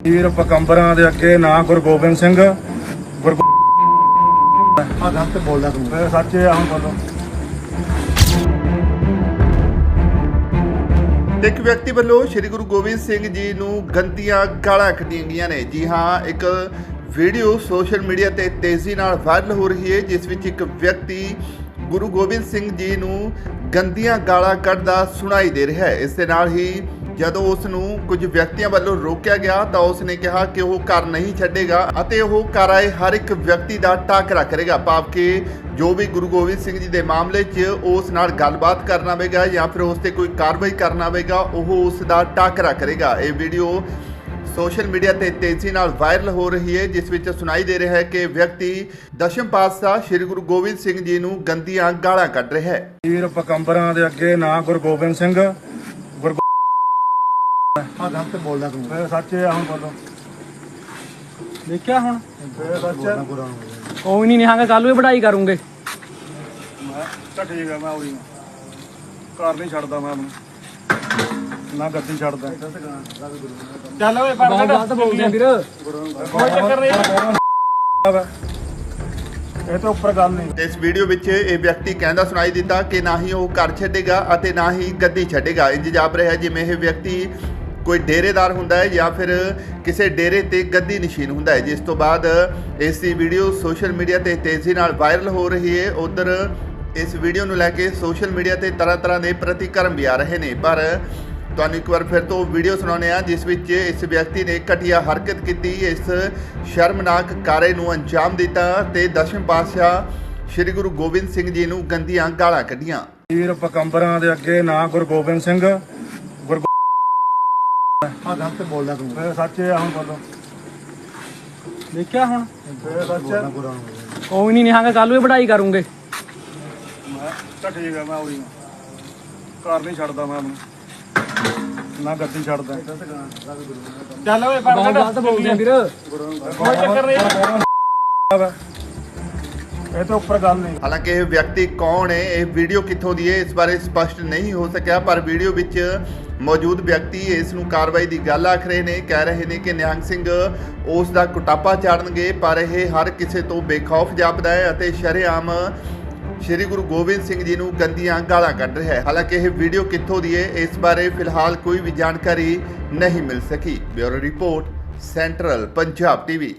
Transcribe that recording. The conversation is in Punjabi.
ਵੀਰ ਪਕੰਬਰਾਂ ਦੇ ਅੱਗੇ ਨਾ ਗੁਰੂ ਗੋਬਿੰਦ ਸਿੰਘ। ਗੁਰੂ ਆ ਗਲਤ ਬੋਲਦਾ ਤੂੰ। ਗੋਬਿੰਦ ਸੱਚੇ ਆ ਹੁਣ ਬੋਲੋ ਇੱਕ ਵਿਅਕਤੀ ਵੱਲੋਂ ਸ੍ਰੀ ਗੁਰੂ ਗੋਬਿੰਦ ਸਿੰਘ ਜੀ ਨੂੰ ਗੰਦੀਆਂ ਗਾਲਾਂ ਕੱਢੀਆਂ ਗਈਆਂ ਨੇ। ਜੀ ਹਾਂ ਇੱਕ ਵੀਡੀਓ ਸੋਸ਼ਲ ਮੀਡੀਆ ਤੇ ਤੇਜ਼ੀ ਨਾਲ ਵਾਇਰਲ ਹੋ ਰਹੀ ਹੈ ਜਿਸ ਵਿੱਚ ਇੱਕ ਵਿਅਕਤੀ ਗੁਰੂ ਗੋਬਿੰਦ ਸਿੰਘ ਜੀ ਨੂੰ ਗੰਦੀਆਂ ਗਾਲਾਂ ਕੱਢਦਾ ਸੁਣਾਈ ਦੇ ਰਿਹਾ ਹੈ। ਇਸ ਦੇ ਨਾਲ ਹੀ ਜਦੋਂ ਉਸ ਨੂੰ ਕੁਝ ਵਿਅਕਤੀਆਂ ਵੱਲੋਂ ਰੋਕਿਆ ਗਿਆ ਤਾਂ ਉਸ ਨੇ ਕਿਹਾ ਕਿ ਉਹ ਘਰ ਨਹੀਂ ਛੱਡੇਗਾ ਅਤੇ ਉਹ ਘਰ ਆਏ ਹਰ ਇੱਕ ਵਿਅਕਤੀ ਦਾ ਟਾਕਰਾ ਕਰੇਗਾ ਭਾਵ ਕਿ ਜੋ ਵੀ ਗੁਰੂ ਗੋਬਿੰਦ ਸਿੰਘ ਜੀ ਦੇ ਮਾਮਲੇ 'ਚ ਉਸ ਨਾਲ ਗੱਲਬਾਤ ਕਰਨਾ ਹੋਵੇਗਾ ਜਾਂ ਫਿਰ ਉਸ ਤੇ ਕੋਈ ਕਾਰਵਾਈ ਕਰਨਾ ਹੋਵੇਗਾ ਉਹ ਉਸ ਦਾ ਟਾਕਰਾ ਕਰੇਗਾ ਇਹ ਵੀਡੀਓ ਸੋਸ਼ਲ ਮੀਡੀਆ ਤੇ ਤੇਜ਼ੀ ਨਾਲ ਵਾਇਰਲ ਹੋ ਰਹੀ ਹੈ, ਜਿਸ ਵਿੱਚ ਸੁਣਾਈ ਦੇ ਰਿਹਾ ਹੈ ਕਿ ਵਿਅਕਤੀ ਦਸ਼ਮ ਪਾਤਸ਼ਾਹ ਸ੍ਰੀ ਗੁਰੂ ਗੋਬਿੰਦ ਸਿੰਘ ਜੀ ਨੂੰ ਗੰਦੀਆਂ ਗਾਲਾਂ ਕੱਢ ਰਿਹਾ ਹੈ। ਵੀਰ ਪਕੰਬਰਾਂ ਦੇ ਅੱਗੇ ਨਾ ਗੁਰੂ ਗੋਬਿੰਦ ਸਿੰਘ ਆ ਗਲਤ ਬੋਲਦਾ ਤੂੰ। ਗੋਬਿੰਦ ਸੱਚੇ ਆ ਹੁਣ ਬੋਲੋ। ਦੇਖਿਆ ਹੁਣ? ਫੇਰ ਸੱਚ ਬੋਲਦਾ ਗੁਰਾਂ ਨੂੰ ਕੋਈ ਨਹੀਂ ਨਿਹਾਂਗਾ ਕੱਲ ਵੀ ਪੜ੍ਹਾਈ ਕਰੂੰਗੇ। ਮੈਂ ਤਾਂ ਠੀਕ ਆ ਮੈਂ ਉਹੀ ਘਰ ਨਹੀਂ ਛੱਡਦਾ ਮੈਂ ਉਹਨੂੰ ਨਾ ਗੱਦੀ ਛੱਡਦਾ। ਚੱਲ ਓਏ ਬਹੁਤ ਗਲਤ ਬੋਲਦੇ ਆ ਵੀਰ। ਕੋਈ ਚੱਕਰ ਨਹੀਂ। ਇਹ ਤੋਂ ਉੱਪਰ ਗੱਲ ਨਹੀਂ। ਤੇ ਇਸ ਵੀਡੀਓ ਵਿੱਚ ਇਹ ਵਿਅਕਤੀ ਕਹਿੰਦਾ ਸੁਣਾਈ ਦਿੱਤਾ ਕਿ ਨਾ ਹੀ ਉਹ ਘਰ ਛੱਡੇਗਾ ਅਤੇ ਨਾ ਹੀ ਗੱਦੀ ਛੱਡੇਗਾ। ਇੰਜ ਜਾਪ ਰਿਹਾ ਜਿਵੇਂ ਇਹ ਵਿਅਕਤੀ ਕੋਈ ਡੇਰੇਦਾਰ ਹੁੰਦਾ ਹੈ ਜਾਂ ਫਿਰ ਕਿਸੇ ਡੇਰੇ ਤੇ ਗੱਦੀ ਨਸ਼ੀਨ ਹੁੰਦਾ ਹੈ, ਜਿਸ ਤੋਂ ਬਾਅਦ ਇਸ ਦੀ ਵੀਡੀਓ ਸੋਸ਼ਲ ਮੀਡੀਆ ਤੇ ਤੇਜ਼ੀ ਨਾਲ ਵਾਇਰਲ ਹੋ ਰਹੀ ਹੈ। ਉਧਰ ਇਸ ਵੀਡੀਓ ਨੂੰ ਲੈ ਕੇ ਸੋਸ਼ਲ ਮੀਡੀਆ ਤੇ ਤਰ੍ਹਾਂ ਤਰ੍ਹਾਂ ਦੇ ਪ੍ਰਤੀਕਰਮ ਵੀ ਆ ਰਹੇ ਨੇ। ਪਰ ਤੁਹਾਨੂੰ ਇੱਕ ਵਾਰ ਫਿਰ ਤੋਂ ਵੀਡੀਓ ਸੁਣਾਉਂਦੇ ਆ ਜਿਸ ਵਿੱਚ ਇਸ ਵਿਅਕਤੀ ਨੇ ਘਟੀਆ ਹਰਕਤ ਕੀਤੀ। ਇਸ ਸ਼ਰਮਨਾਕ ਕਾਰੇ ਨੂੰ ਅੰਜਾਮ ਦਿੱਤਾ ਤੇ ਦਸ਼ਮ ਪਾਤਸ਼ਾਹ ਸ੍ਰੀ ਗੁਰੂ ਗੋਬਿੰਦ ਸਿੰਘ ਜੀ ਨੂੰ ਗੰਦੀਆਂ ਗਾਲਾਂ ਕੱਢੀਆਂ। ਵੀਰ ਪਕੰਬਰਾਂ ਦੇ ਅੱਗੇ ਨਾ ਗੁਰੂ ਗੋਬਿੰਦ ਸਿੰਘ ਆ ਗਲਤ ਬੋਲਦਾ ਤੂੰ। ਗੋਬਿੰਦ ਸੱਚੇ ਆ ਹੁਣ ਬੋਲੋ। ਦੇਖਿਆ ਹੁਣ? ਫੇਰ ਸੱਚ ਨੂੰ ਕੋਈ ਨਹੀਂ ਨਿਹਾਂਗਾ ਕੱਲ ਵੀ ਪੜ੍ਹਾਈ ਕਰੂੰਗੇ। ਮੈਂ ਠੀਕ ਆ ਮੈਂ ਉਹੀ ਘਰ ਨਹੀਂ ਛੱਡਦਾ ਮੈਂ ਉਹਨੂੰ ਨਾ ਗੱਦੀ ਛੱਡਦਾ। ਚੱਲ ਓਏ ਬਹੁਤ ਗਲਤ ਬੋਲਦੇ ਆ ਵੀਰ। ਕੋਈ ਚੱਕਰ ਨਹੀਂ। ਇਹ ਤੋਂ ਉੱਪਰ ਗੱਲ ਨਹੀਂ। ਹਾਲਾਂਕਿ ਇਹ ਵਿਅਕਤੀ ਕੌਣ ਹੈ, ਇਹ ਵੀਡੀਓ ਕਿੱਥੋਂ ਦੀ ਹੈ, ਇਸ ਬਾਰੇ ਸਪਸ਼ਟ ਨਹੀਂ ਹੋ ਸਕਿਆ, ਪਰ ਵੀਡੀਓ ਵਿੱਚ ਮੌਜੂਦ ਵਿਅਕਤੀ ਇਸ ਨੂੰ ਕਾਰਵਾਈ ਦੀ ਗੱਲ ਆਖ ਰਹੇ ਨੇ, ਕਹਿ ਰਹੇ ਨੇ ਕਿ ਨਿਹੰਗ ਸਿੰਘ ਉਸ ਦਾ ਕੁਟਾਪਾ ਚਾੜਨਗੇ, ਪਰ ਇਹ ਹਰ ਕਿਸੇ ਤੋਂ ਬੇਖੌਫ ਜਾਪਦਾ ਹੈ ਅਤੇ ਸ਼ਰੇਆਮ ਸ਼੍ਰੀ ਗੁਰੂ ਗੋਬਿੰਦ ਸਿੰਘ ਜੀ ਨੂੰ ਗੰਦੀਆਂ ਗਾਲਾਂ ਕੱਢ ਰਿਹਾ ਹੈ। ਹਾਲਾਂਕਿ ਇਹ ਵੀਡੀਓ ਕਿੱਥੋਂ ਦੀ ਹੈ, ਇਸ ਬਾਰੇ ਫਿਲਹਾਲ ਕੋਈ ਵੀ ਜਾਣਕਾਰੀ ਨਹੀਂ ਮਿਲ ਸਕੀ। Bureau report, central Punjab TV.